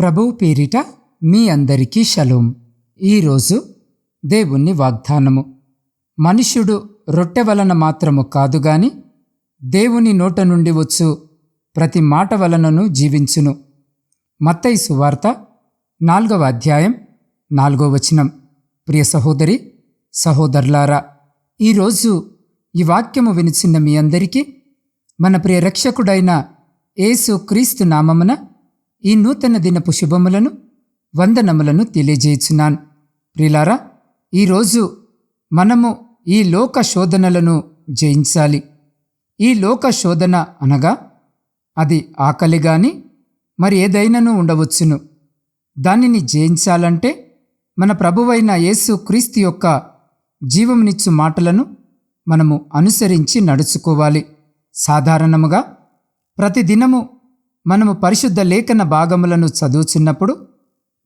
ప్రభువు పేరిట మీ అందరికీ షలోం. ఈరోజు దేవుణ్ణి వాగ్దానము. మనుష్యుడు రొట్టె వలన మాత్రము కాదు గాని దేవుని నోట నుండి వచ్చు ప్రతి మాట వలనను జీవించును. మత్తయి సువార్త నాలుగవ అధ్యాయం నాలుగో వచనం. ప్రియ సహోదరి సహోదరులారా ఈరోజు ఈ వాక్యము వినిచిన్న మీ అందరికీ మన ప్రియ రక్షకుడైన యేసు క్రీస్తు నామమున ఈ నూతన దినపు శుభములను వందనములను తెలియజేయుచున్నాను. ప్రిలారా ఈరోజు మనము ఈ లోక శోధనలను జయించాలి. ఈ లోక శోధన అనగా అది ఆకలి కానీ మరి ఏదైనాను ఉండవచ్చును. దానిని జయించాలంటే మన ప్రభువైన యేసు క్రీస్తు యొక్క జీవమునిచ్చు మాటలను మనము అనుసరించి నడుచుకోవాలి. సాధారణముగా ప్రతిదినము మనము పరిశుద్ధ లేఖన భాగములను చదువుచున్నప్పుడు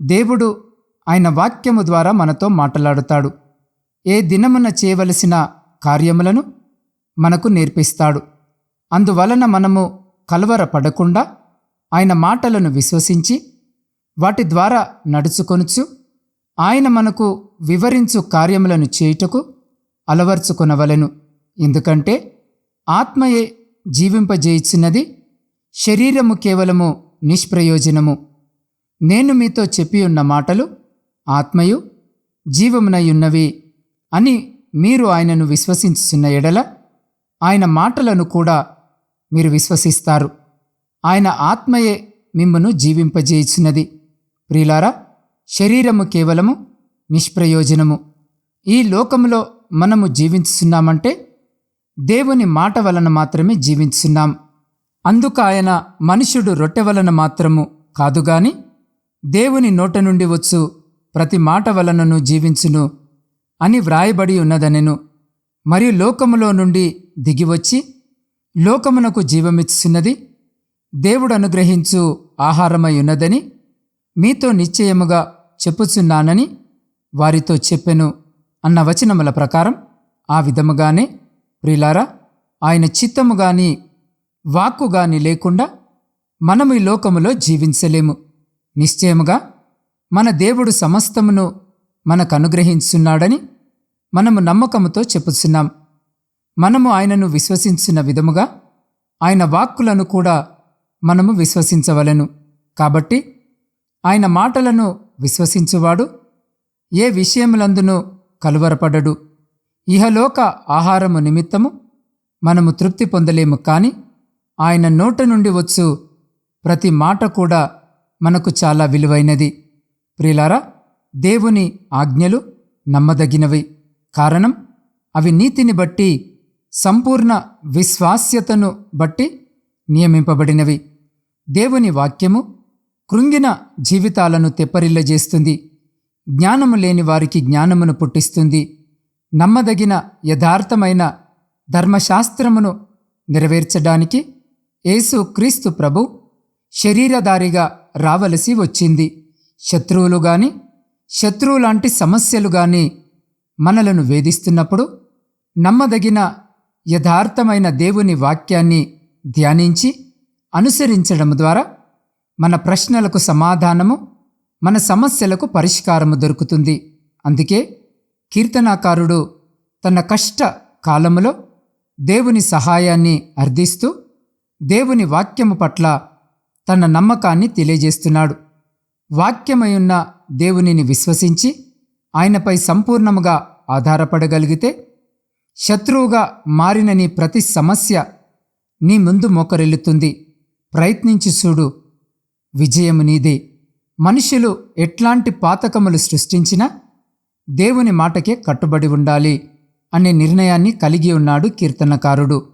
దేవుడు ఆయన వాక్యము ద్వారా మనతో మాట్లాడుతాడు. ఏ దినమున చేయవలసిన కార్యములను మనకు నేర్పిస్తాడు. అందువలన మనము కలవరపడకుండా ఆయన మాటలను విశ్వసించి వాటి ద్వారా నడుచుకొనుచు ఆయన మనకు వివరించు కార్యములను చేయుటకు అలవర్చుకొనవలెను. ఎందుకంటే ఆత్మయే జీవింపజేయుచున్నది శరీరము కేవలము నిష్ప్రయోజనము. నేను మీతో చెప్పి ఉన్న మాటలు ఆత్మయు జీవమునయున్నవి అని మీరు ఆయనను విశ్వసించుచున్న ఎడల ఆయన మాటలను కూడా మీరు విశ్వసిస్తారు. ఆయన ఆత్మయే మిమ్మను జీవింపజేయుచున్నది. ప్రియులారా శరీరము కేవలము నిష్ప్రయోజనము. ఈ లోకములో మనము జీవించుచున్నామంటే దేవుని మాట వలన మాత్రమే జీవించున్నాం అందుకు ఆయన మనుష్యుడు రొట్టె వలన మాత్రము కాదుగాని దేవుని నోట నుండి వచ్చు ప్రతి మాట వలనను జీవించును అని వ్రాయబడి ఉన్నదనెను. మరియు లోకములో నుండి దిగివచ్చి లోకమునకు జీవమిచ్చున్నది దేవుడు అనుగ్రహించు ఆహారమై ఉన్నదని మీతో నిశ్చయముగా చెప్పుచున్నానని వారితో చెప్పెను అన్న వచనముల ప్రకారం ఆ విధముగానే ప్రిలారా ఆయన చిత్తము వాక్కుగాని లేకుండా మనము ఈ లోకములో జీవించలేము. నిశ్చయముగా మన దేవుడు సమస్తమును మనకు అనుగ్రహించున్నాడని మనము నమ్మకముతో చెప్పుచున్నాం. మనము ఆయనను విశ్వసించిన విధముగా ఆయన వాక్కులను కూడా మనము విశ్వసించవలెను. కాబట్టి ఆయన మాటలను విశ్వసించువాడు ఏ విషయములందునూ కలువరపడడు. ఇహలోక ఆహారము నిమిత్తము మనము తృప్తి పొందలేము కానీ ఆయన నోట నుండి వచ్చు. ప్రతి మాట కూడా మనకు చాలా విలువైనది. ప్రిలారా దేవుని ఆజ్ఞలు నమ్మదగినవి. కారణం అవి నీతిని బట్టి సంపూర్ణ విశ్వాస్యతను బట్టి నియమింపబడినవి. దేవుని వాక్యము కృంగిన జీవితాలను తెప్పరిల్లజేస్తుంది. జ్ఞానము లేని వారికి జ్ఞానమును పుట్టిస్తుంది. నమ్మదగిన యథార్థమైన ధర్మశాస్త్రమును నెరవేర్చడానికి యేసు క్రీస్తు ప్రభు శరీరధారిగా రావలసి వచ్చింది. శత్రువులు గాని శత్రువులాంటి సమస్యలు గాని మనలను వేధిస్తున్నప్పుడు నమ్మదగిన యథార్థమైన దేవుని వాక్యాన్ని ధ్యానించి అనుసరించడం ద్వారా మన ప్రశ్నలకు సమాధానము మన సమస్యలకు పరిష్కారము దొరుకుతుంది. అందుకే కీర్తనాకారుడు తన కష్ట కాలములో దేవుని సహాయాన్ని అర్థిస్తూ దేవుని వాక్యము పట్ల తన నమ్మకాన్ని తెలియజేస్తున్నాడు. వాక్యమయున్న దేవునిని విశ్వసించి ఆయనపై సంపూర్ణముగా ఆధారపడగలిగితే శత్రువుగా మారిన నీ ప్రతి సమస్య నీ ముందు మోకరెల్లుతుంది. ప్రయత్నించి చూడు విజయము నీదే. మనుషులు ఎట్లాంటి పాతకములు సృష్టించినా దేవుని మాటకే కట్టుబడి ఉండాలి అనే నిర్ణయాన్ని కలిగి ఉన్నాడు కీర్తనకారుడు.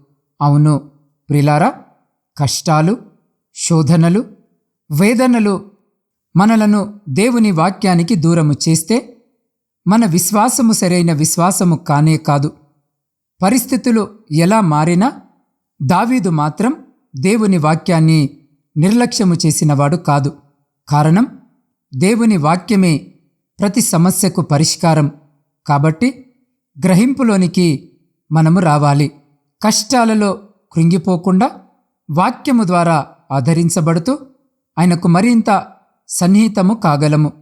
అవును ప్రిలారా కష్టాలు శోధనలు వేదనలు మనలను దేవుని వాక్యానికి దూరము చేస్తే మన విశ్వాసము సరైన విశ్వాసము కానే కాదు. పరిస్థితులు ఎలా మారినా దావీదు మాత్రం దేవుని వాక్యాన్ని నిర్లక్ష్యము చేసినవాడు కాదు. కారణం దేవుని వాక్యమే ప్రతి సమస్యకు పరిష్కారం. కాబట్టి గ్రహింపులోనికి మనము రావాలి. కష్టాలలో కృంగిపోకుండా వాక్యము ద్వారా ఆధరించబడుతూ ఆయనకు మరింత సన్నిహితము కాగలము.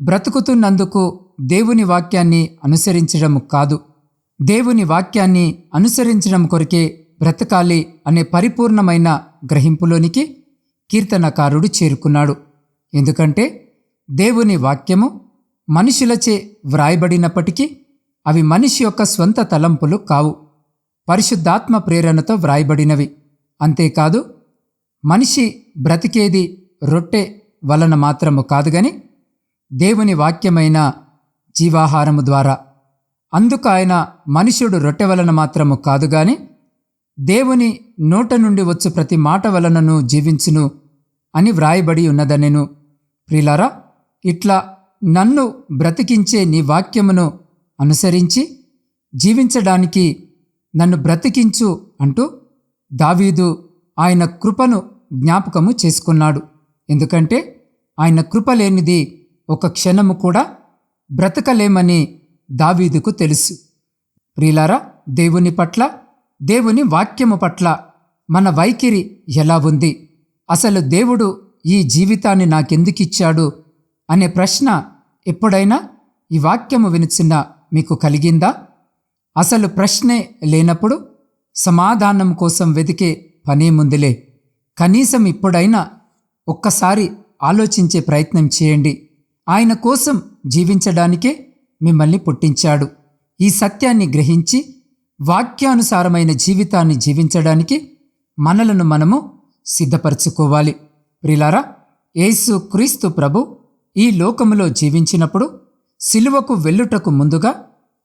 బ్రతుకుతున్నందుకు దేవుని వాక్యాన్ని అనుసరించడం కాదు. దేవుని వాక్యాన్ని అనుసరించడం కొరకే బ్రతకాలి అనే పరిపూర్ణమైన గ్రహింపులోనికి కీర్తనకారుడు చేరుకున్నాడు. ఎందుకంటే దేవుని వాక్యము మనుషులచే వ్రాయబడినప్పటికీ అవి మనిషి యొక్క స్వంత తలంపులు కావు. పరిశుద్ధాత్మ ప్రేరణతో వ్రాయబడినవి. అంతేకాదు మనిషి బ్రతికేది రొట్టె వలన మాత్రము కాదు గాని దేవుని వాక్యమైన జీవాహారము ద్వారా అందుకు ఆయన మనుషుడు రొట్టె వలన మాత్రము కాదు గాని దేవుని నోట నుండి వచ్చు ప్రతి మాట వలనను జీవించును అని వ్రాయబడి ఉన్నదనెను. ప్రిలారా ఇట్లా నన్ను బ్రతికించే నీ వాక్యమును అనుసరించి జీవించడానికి నన్ను బ్రతికించు అంటూ దావీదు ఆయన కృపను జ్ఞాపకము చేసుకున్నాడు. ఎందుకంటే ఆయన కృప లేనిది ఒక క్షణము కూడా బ్రతకలేమని దావీదుకు తెలుసు. ప్రియులారా దేవుని పట్ల దేవుని వాక్యము పట్ల మన వైఖరి ఎలా ఉంది? అసలు దేవుడు ఈ జీవితాన్ని నాకెందుకిచ్చాడు? అనే ప్రశ్న ఎప్పుడైనా ఈ వాక్యము వినిచిన మీకు కలిగిందా? అసలు ప్రశ్నే లేనప్పుడు సమాధానం కోసం వెతికే పనేముందిలే కనీసం ఇప్పుడైనా ఒక్కసారి ఆలోచించే ప్రయత్నం చేయండి. ఆయన కోసం జీవించడానికే మిమ్మల్ని పుట్టించాడు. ఈ సత్యాన్ని గ్రహించి వాక్యానుసారమైన జీవితాన్ని జీవించడానికి మనలను మనము సిద్ధపరచుకోవాలి. ప్రిలారా యేసు క్రీస్తు ప్రభు ఈ లోకములో జీవించినప్పుడు సిలువకు వెళ్ళుటకు ముందుగా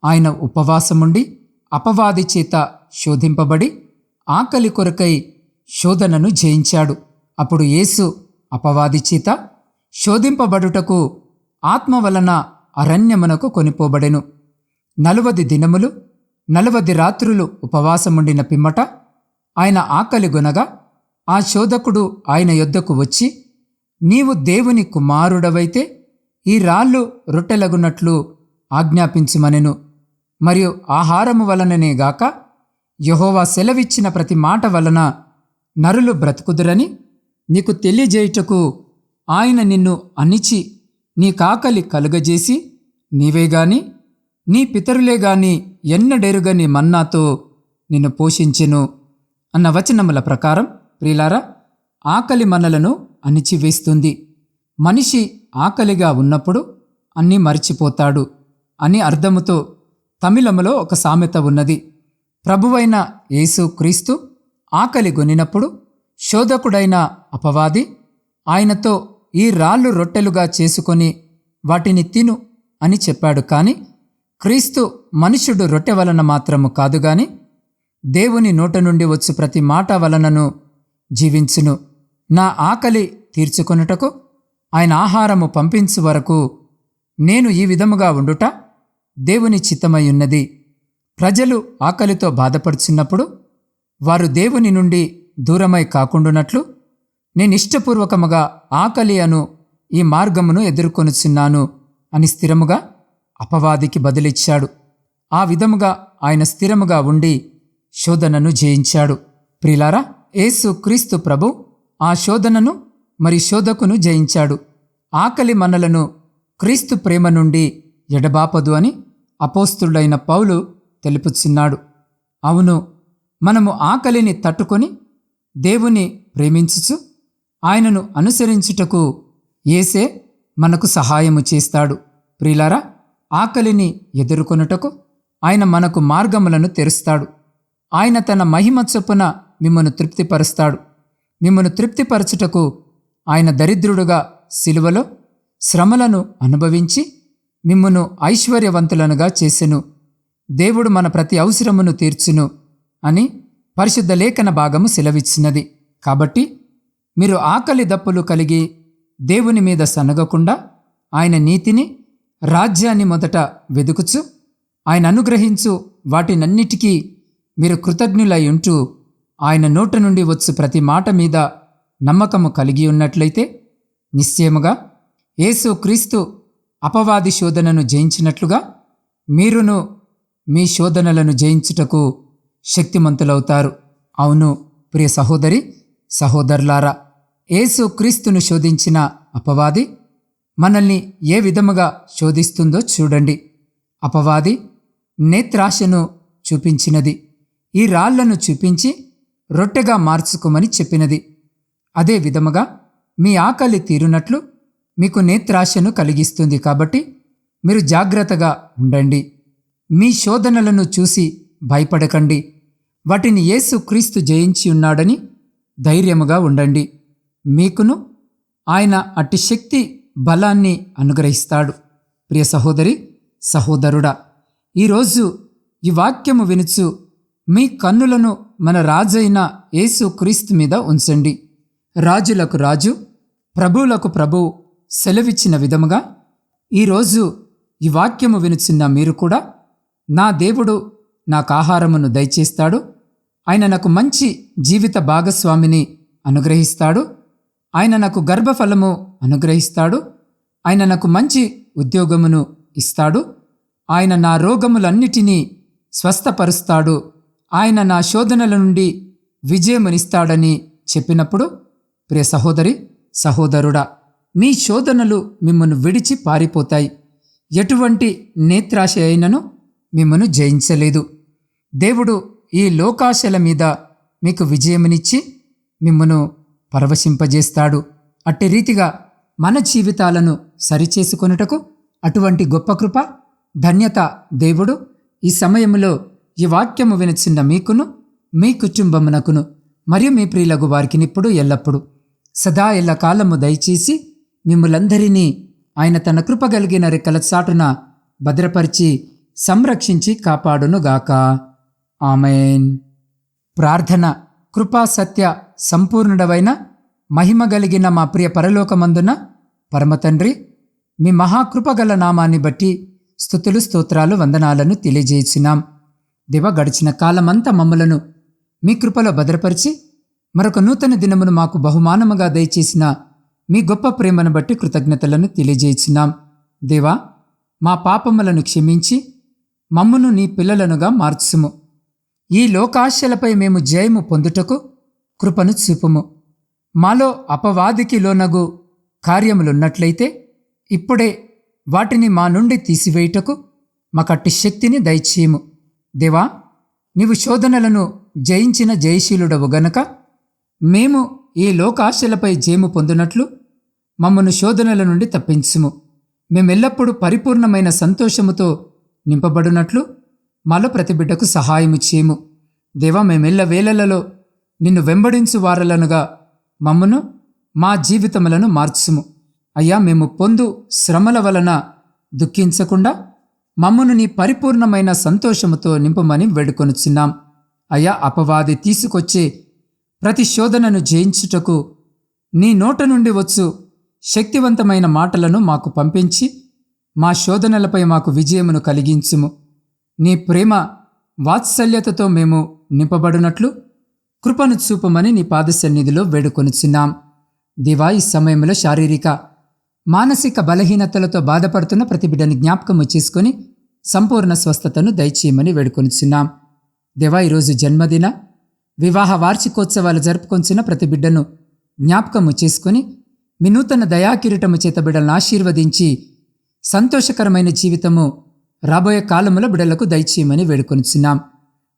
ఆయన ఉపవాసముండి అపవాది చేత శోధింపబడి ఆకలి కొరకై శోధనను జయించాడు. అప్పుడు యేసు అపవాది చేత శోధింపబడుటకు ఆత్మ వలన అరణ్యమునకు కొనిపోబడెను. నలువది దినములు నలువది రాత్రులు ఉపవాసముండిన పిమ్మట ఆయన ఆకలి గొనగా ఆ శోధకుడు ఆయన యొద్దకు వచ్చి నీవు దేవుని కుమారుడవైతే ఈ రాళ్ళు రొట్టెలగున్నట్లు ఆజ్ఞాపించుమనెను. మరియు ఆహారము వలననే గాక యహోవా సెలవిచ్చిన ప్రతి మాట వలన నరులు బ్రతుకుదురని నీకు తెలియజేయుటకు ఆయన నిన్ను అణిచి నీ కాకలి కలుగజేసి నీవే గాని నీ పితరులే గాని ఎన్నడెరుగని మన్నాతో నిన్ను పోషించెను అన్న వచనముల ప్రకారం ప్రియులారా ఆకలి మనలను అణిచివేస్తుంది. మనిషి ఆకలిగా ఉన్నప్పుడు అన్నీ మరిచిపోతాడు అని అర్థముతో తమిళములో ఒక సామెత ఉన్నది. ప్రభువైన యేసు క్రీస్తు ఆకలి గొనినప్పుడు శోధకుడైన అపవాది ఆయనతో ఈ రాళ్ళు రొట్టెలుగా చేసుకొని వాటిని తిను అని చెప్పాడు. కాని క్రీస్తు మనుష్యుడు రొట్టె వలన మాత్రము కాదు గాని దేవుని నోట నుండి వచ్చు ప్రతి మాట వలనను జీవించును. నా ఆకలి తీర్చుకొనుటకు ఆయన ఆహారము పంపించు వరకు నేను ఈ విధముగా ఉండుట దేవుని చిత్తమై ఉన్నది. ప్రజలు ఆకలితో బాధపడుచున్నప్పుడు వారు దేవుని నుండి దూరమై కాకుండునట్లు నేను ఇష్టపూర్వకముగా ఆకలి అను ఈ మార్గమును ఎదుర్కొనుచున్నాను అని స్థిరముగా అపవాదికి బదిలిచ్చాడు. ఆ విధముగా ఆయన స్థిరముగా ఉండి శోధనను జయించాడు. ప్రిలారా యేసు క్రీస్తు ప్రభు ఆ శోధనను మరి శోధకును జయించాడు. ఆకలి మనలను క్రీస్తు ప్రేమ నుండి ఎడబాపదు అని అపోస్తుడైన పౌలు తెలుపుచున్నాడు. అవును మనము ఆకలిని తట్టుకొని దేవుని ప్రేమించుచు ఆయనను అనుసరించుటకు ఏసే మనకు సహాయము చేస్తాడు. ప్రిలారా ఆకలిని ఎదుర్కొనుటకు ఆయన మనకు మార్గములను తెరుస్తాడు. ఆయన తన మహిమ చొప్పున మిమ్మను తృప్తిపరుస్తాడు. మిమ్మను తృప్తిపరచుటకు ఆయన దరిద్రుడుగా సిలువలో శ్రమలను అనుభవించి మిమ్మను ఐశ్వర్యవంతులనుగా చేసెను. దేవుడు మన ప్రతి అవసరమును తీర్చును అని పరిశుద్ధ లేఖన భాగము సెలవిచ్చినది. కాబట్టి మీరు ఆకలి దప్పులు కలిగి దేవుని మీద సనగకుండా ఆయన నీతిని రాజ్యాన్ని మొదట వెదుకుచు ఆయన అనుగ్రహించు వాటినన్నిటికీ మీరు కృతజ్ఞులై ఉంటూ ఆయన నోట నుండి వచ్చు ప్రతి మాట మీద నమ్మకము కలిగి ఉన్నట్లయితే నిశ్చయముగా యేసు క్రీస్తు అపవాది శోధనను జయించినట్లుగా మీరును మీ శోధనలను జయించుటకు శక్తిమంతులవుతారు. అవును ప్రియ సహోదరి సహోదరులారా యేసు క్రీస్తును శోధించిన అపవాది మనల్ని ఏ విధముగా శోధిస్తుందో చూడండి. అపవాది నేత్రాశను చూపించినది ఈ రాళ్ళను చూపించి రొట్టెగా మార్చుకోమని చెప్పినది. అదే విధముగా మీ ఆకలి తీరునట్లు మీకు నేత్రాశను కలిగిస్తుంది కాబట్టి మీరు జాగ్రత్తగా ఉండండి. మీ శోధనలను చూసి భయపడకండి. వాటిని యేసు క్రీస్తు జయించి ఉన్నాడని ధైర్యముగా ఉండండి. మీకును ఆయన అట్టి శక్తి బలాన్ని అనుగ్రహిస్తాడు. ప్రియ సహోదరి సహోదరుడా ఈరోజు ఈ వాక్యము వినుచు మీ కన్నులను మన రాజైన యేసు క్రీస్తు మీద ఉంచండి. రాజులకు రాజు ప్రభువులకు ప్రభువు సెలవిచ్చిన విధముగా ఈరోజు ఈ వాక్యము వినుచున్న మీరు కూడా నా దేవుడు నాకు ఆహారమును దయచేస్తాడు. ఆయన నాకు మంచి జీవిత భాగస్వామిని అనుగ్రహిస్తాడు. ఆయన నాకు గర్భఫలము అనుగ్రహిస్తాడు. ఆయన నాకు మంచి ఉద్యోగమును ఇస్తాడు. ఆయన నా రోగములన్నిటినీ స్వస్థపరుస్తాడు. ఆయన నా శోధనల నుండి విజయమునిస్తాడని చెప్పినప్పుడు ప్రియ సహోదరి సహోదరుడా మీ శోధనలు మిమ్మను విడిచి పారిపోతాయి. ఎటువంటి నేత్రాశ అయినను మిమ్మను జయించలేదు. దేవుడు ఈ లోకాశల మీద మీకు విజయమునిచ్చి మిమ్మను పరవశింపజేస్తాడు. అట్టి రీతిగా మన జీవితాలను సరిచేసుకొనుటకు అటువంటి గొప్ప కృప ధన్యత దేవుడు ఈ సమయంలో ఈ వాక్యము వినచిన్న మీకును మీ కుటుంబమునకును మరియు మీ ప్రియులకు వారికి ఇప్పుడు ఎల్లప్పుడు. సదా ఎల్ల కాలము దయచేసి మిమ్మలందరినీ ఆయన తన కృప కలిగిన రెక్కల చాటున భద్రపరిచి సంరక్షించి కాపాడునుగాక. ఆమెన్. ప్రార్థన కృపా సత్య సంపూర్ణుడవైన మహిమ కలిగిన మా ప్రియ పరలోకమందున పరమతండ్రి మీ మహాకృపగల నామాన్ని బట్టి స్థుతులు స్తోత్రాలు వందనాలను తెలియజేసినాం దివ గడిచిన కాలమంతా మమ్మలను మీ కృపలో భద్రపరిచి మరొక నూతన దినమును మాకు బహుమానముగా దయచేసిన మీ గొప్ప ప్రేమను బట్టి కృతజ్ఞతలను తెలియజేసినాం దేవా మా పాపములను క్షమించి మమ్మును నీ పిల్లలనుగా మార్చుము. ఈ లోకాశలపై మేము జయము పొందుటకు కృపను చూపుము. మాలో అపవాదికి లోనగు కార్యములున్నట్లయితే ఇప్పుడే వాటిని మా నుండి తీసివేయుటకు మాకట్టి శక్తిని దయచేయము. దేవా నీవు శోధనలను జయించిన జయశీలుడవు గనక మేము ఈ లోకాశలపై జయము పొందినట్లు మమ్మను శోధనల నుండి తప్పించుము. మేమెల్లప్పుడూ పరిపూర్ణమైన సంతోషముతో నింపబడినట్లు మాలో ప్రతి బిడ్డకు సహాయము చేయము దేవా మేమెల్ల వేళలలో నిన్ను వెంబడించు వారలనుగా మమ్మను మా జీవితములను మార్చుము. అయ్యా మేము పొందు శ్రమల వలన దుఃఖించకుండా మమ్మను నీ పరిపూర్ణమైన సంతోషముతో నింపమని వేడుకొనుచున్నాం. అయ్యా అపవాది తీసుకొచ్చే ప్రతి శోధనను జయించుటకు నీ నోట నుండి వచ్చు శక్తివంతమైన మాటలను మాకు పంపించి మా శోధనలపై మాకు విజయమును కలిగించుము. నీ ప్రేమ వాత్సల్యతతో మేము నింపబడినట్లు కృపను చూపమని నీ పాదసన్నిధిలో వేడుకొనుచున్నాం. దివా ఈ సమయంలో శారీరక మానసిక బలహీనతలతో బాధపడుతున్న ప్రతి బిడ్డని జ్ఞాపకము చేసుకొని సంపూర్ణ స్వస్థతను దయచేయమని వేడుకొనిచున్నాం. దేవా ఈరోజు జన్మదిన వివాహ వార్షికోత్సవాలు జరుపుకొంచిన ప్రతి బిడ్డను జ్ఞాపకము చేసుకొని మీ నూతన దయాకిరీటము చేత బిడ్డలను ఆశీర్వదించి సంతోషకరమైన జీవితము రాబోయే కాలములో బిడలకు దయచేయమని వేడుకొనిచున్నాం.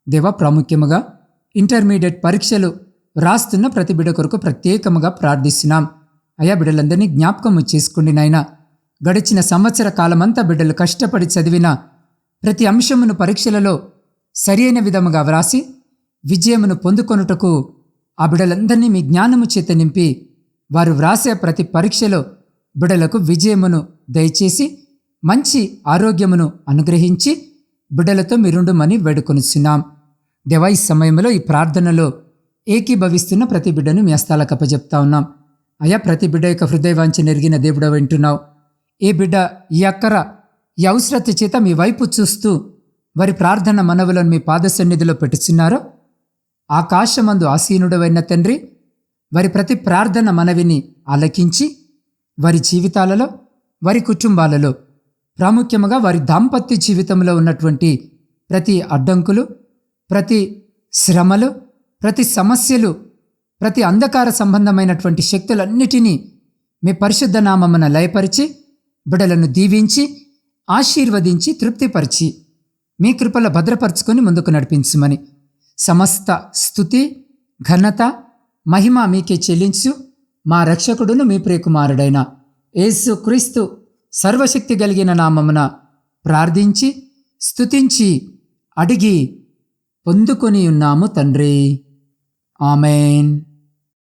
దేవా ప్రాముఖ్యముగా ఇంటర్మీడియట్ పరీక్షలు రాస్తున్న ప్రతి బిడ కొరకు ప్రత్యేకముగా ప్రార్థిస్తున్నాం. అయా బిడ్డలందరినీ జ్ఞాపకము చేసుకోండి నాయన. గడిచిన సంవత్సర కాలమంతా బిడ్డలు కష్టపడి చదివిన ప్రతి అంశమును పరీక్షలలో సరియైన విధముగా వ్రాసి విజయమును పొందుకొనుటకు ఆ బిడలందరినీ మీ జ్ఞానము చేత నింపి వారు వ్రాసే ప్రతి పరీక్షలో బిడ్డలకు విజయమును దయచేసి మంచి ఆరోగ్యమును అనుగ్రహించి బిడ్డలతో మీరుండుమని వేడుకొనిచున్నాం. దేవా ఈ సమయంలో ఈ ప్రార్థనలో ఏకీభవిస్తున్న ప్రతి బిడ్డను మీ హస్తాలకు ఉన్నాం. అయా ప్రతి బిడ్డ యొక్క హృదయవాంఛ నెరిగిన దేవుడ వింటున్నావు ఏ బిడ్డ ఈ అక్కర ఈ అవసరత చేత మీ వైపు చూస్తూ వారి ప్రార్థన మనవులను మీ పాద సన్నిధిలో పెట్టుచున్నారో ఆకాశమందు ఆసీనుడవైన తండ్రి వారి ప్రతి ప్రార్థన మనవిని ఆలకించి వారి జీవితాలలో వారి కుటుంబాలలో ప్రాముఖ్యముగా వారి దాంపత్య జీవితంలో ఉన్నటువంటి ప్రతి అడ్డంకులు ప్రతి శ్రమలు ప్రతి సమస్యలు ప్రతి అంధకార సంబంధమైనటువంటి శక్తులన్నిటినీ మీ పరిశుద్ధ నామమున లయపరిచి బిడలను దీవించి ఆశీర్వదించి తృప్తిపరిచి మీ కృపల భద్రపరుచుకొని ముందుకు నడిపించమని సమస్త స్థుతి ఘనత మహిమ మీకే చెల్లించు. మా రక్షకుడును మీ ప్రియకుమారుడైన యేసు క్రీస్తు సర్వశక్తి కలిగిన నామమున ప్రార్థించి స్తుతించి అడిగి పొందుకొని ఉన్నాము తండ్రి. ఆమెన్.